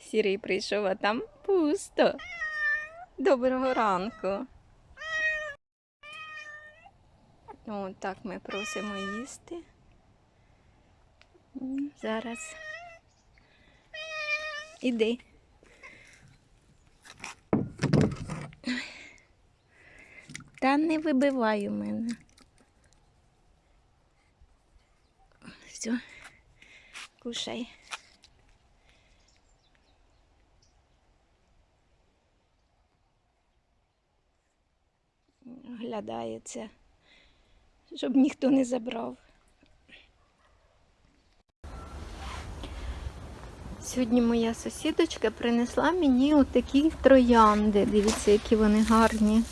Сірий прийшов, а там пусто. Доброго ранку. О, так ми просимо їсти. Зараз. Іди. Та не вибивай у мене. Все, кушай. Оглядається, щоб ніхто не забрав. Сьогодні моя сусідочка принесла мені отакі троянди. Дивіться, які вони гарні.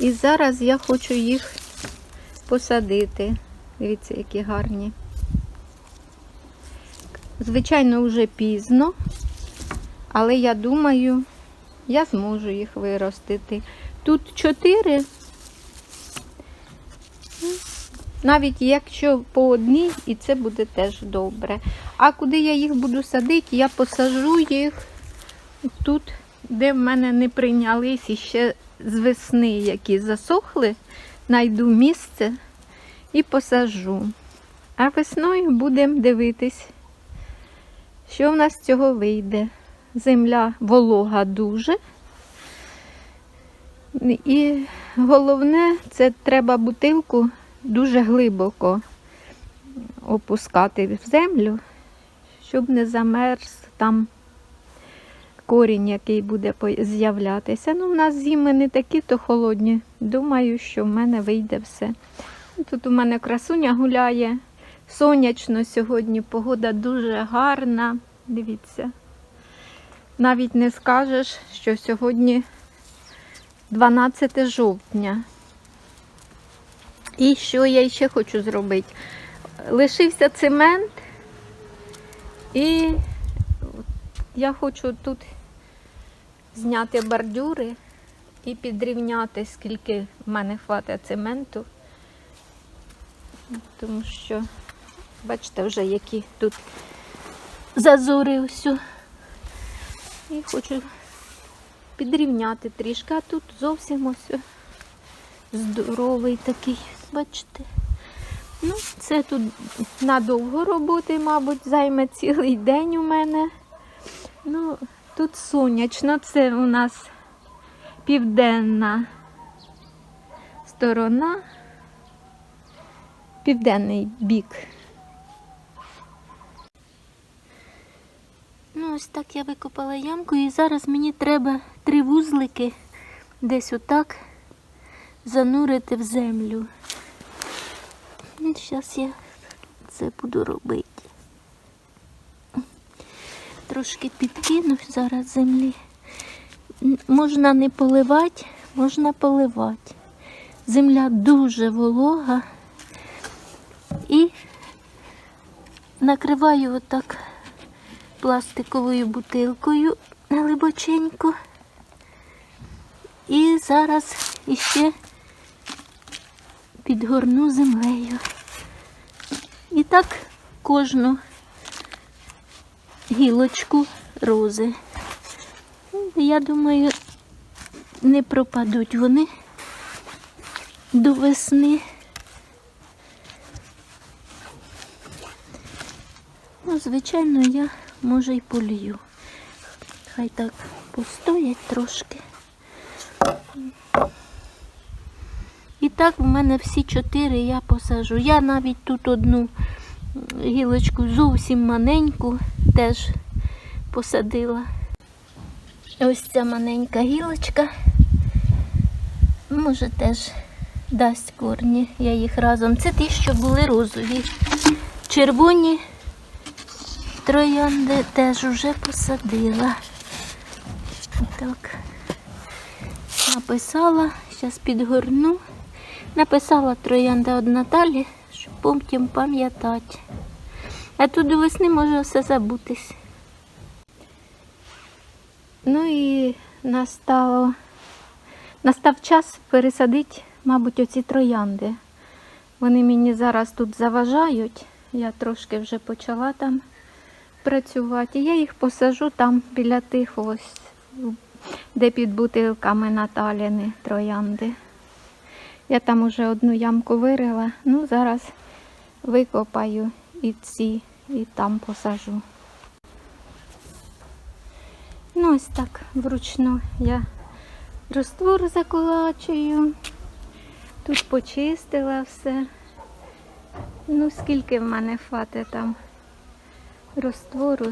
І зараз я хочу їх посадити. Дивіться, які гарні. Звичайно, вже пізно, але я думаю, я зможу їх виростити. Тут чотири. Навіть якщо по одній, і це буде теж добре. А куди я їх буду садити, я посажу їх тут, де в мене не прийнялись і ще з весни, які засохли, знайду місце і посажу. А весною будемо дивитись, що в нас з цього вийде. Земля волога дуже. І головне, це треба бутилку дуже глибоко опускати в землю, щоб не замерз там корінь, який буде з'являтися. Ну, у нас зими не такі, то холодні. Думаю, що в мене вийде все. Тут у мене красуня гуляє. Сонячно сьогодні, погода дуже гарна. Дивіться. Навіть не скажеш, що сьогодні 12 жовтня. І що я ще хочу зробити? Лишився цемент, і я хочу тут зняти бордюри і підрівняти, скільки в мене хватить цементу. Тому що, бачите, вже які тут зазори ось. І хочу підрівняти трішки, а тут зовсім ось здоровий такий, бачите. Ну, це тут надовго роботи, мабуть, займе цілий день у мене. Ну, тут сонячно, це у нас південна сторона, південний бік. Ну, ось так я викопала ямку і зараз мені треба три вузлики десь отак занурити в землю. Зараз я це буду робити. Трошки підкину зараз землі. Можна не поливати, можна поливати. Земля дуже волога і накриваю отак пластиковою бутилкою глибоченько. І зараз іще підгорну землею. І так кожну гілочку рози. Я думаю, не пропадуть вони до весни. Ну, звичайно, я може й полію. Хай так постоять трошки. І так в мене всі чотири я посажу. Я навіть тут одну гілочку зовсім маленьку теж посадила. Ось ця маленька гілочка. Може теж дасть корні. Я їх разом. Це ті, що були розові. Червоні троянди теж вже посадила. Так. Написала, зараз підгорну. Написала троянда од Наталі, щоб потім пам'ятати. А тут до весни може все забутись. Ну і настало, настав час пересадити, мабуть, оці троянди. Вони мені зараз тут заважають. Я трошки вже почала там працювати. І я їх посажу там біля тих ось, де під бутилками Наталіни троянди. Я там уже одну ямку вирила, ну зараз викопаю і ці, і там посажу. Ну, ось так вручну я роствор заколачую. Тут почистила все. Ну, скільки в мене хватить там розтвору,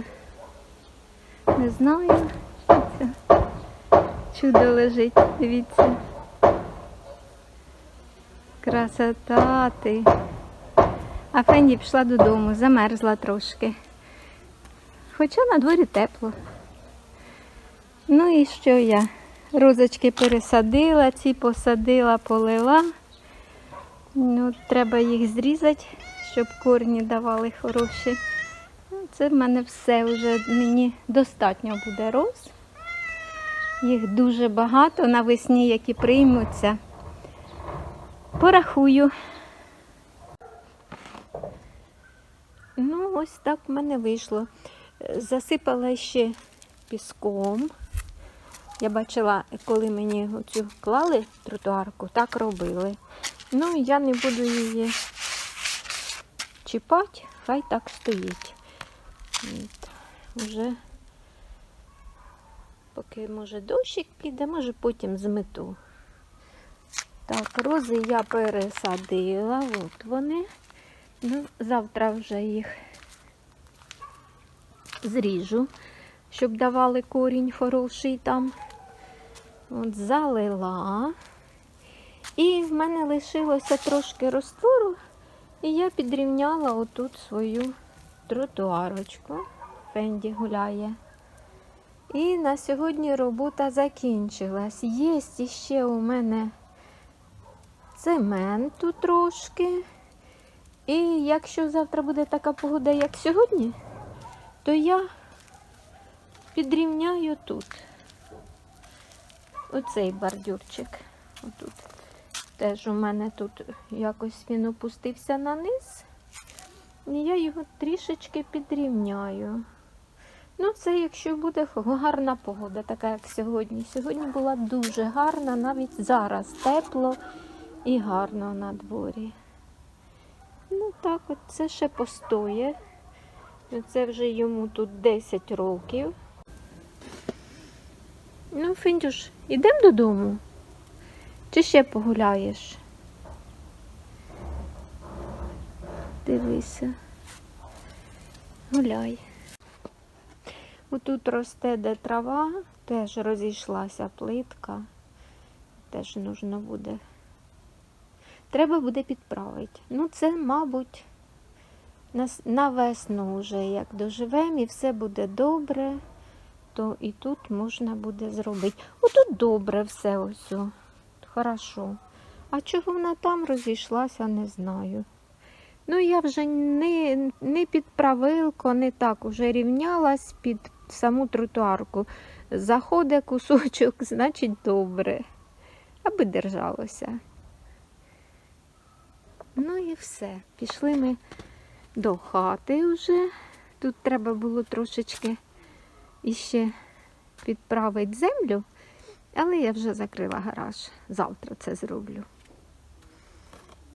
не знаю. Це чудо лежить, дивіться. Красота ти. А Фенді пішла додому, замерзла трошки. Хоча на дворі тепло. Ну і що я? Розочки пересадила, ці посадила, полила. Ну, треба їх зрізати, щоб корні давали хороші. Це в мене все вже мені достатньо буде роз. Їх дуже багато навесні, які приймуться. Порахую. Ну, ось так в мене вийшло. Засипала ще піском. Я бачила, коли мені оцю клали тротуарку, так робили. Ну, я не буду її чіпати, хай так стоїть. Уже поки може дощик піде, може потім змету. Так, рози я пересадила, от вони. Ну, завтра вже їх зріжу, щоб давали корінь хороший там. От залила. І в мене лишилося трошки розтвору, і я підрівняла отут свою тротуарочку. Фенді гуляє. І на сьогодні робота закінчилась. Є ще у мене цементу трошки. І якщо завтра буде така погода, як сьогодні, то я підрівняю тут. Оцей бордюрчик. Отут. Теж у мене тут якось він опустився на низ. І я його трішечки підрівняю. Ну, це якщо буде гарна погода, така як сьогодні. Сьогодні була дуже гарна, навіть зараз тепло і гарно на дворі. Ну так, от це ще постоє. Це вже йому тут 10 років. Ну, Фіндюш, ідемо додому? Чи ще погуляєш? Дивися. Гуляй. Отут росте де трава, теж розійшлася плитка. Теж нужно буде. Треба буде підправити. Ну, це, мабуть, на, весну вже як доживемо і все буде добре, то і тут можна буде зробити. Отут добре все ось. Хорошо. А чого вона там розійшлася, не знаю. Ну, я вже не, не під правилко, не так уже рівнялась під саму тротуарку. Заходить кусочок, значить добре. Аби держалося. Ну і все. Пішли ми до хати вже. Тут треба було трошечки іще підправити землю, але я вже закрила гараж. Завтра це зроблю.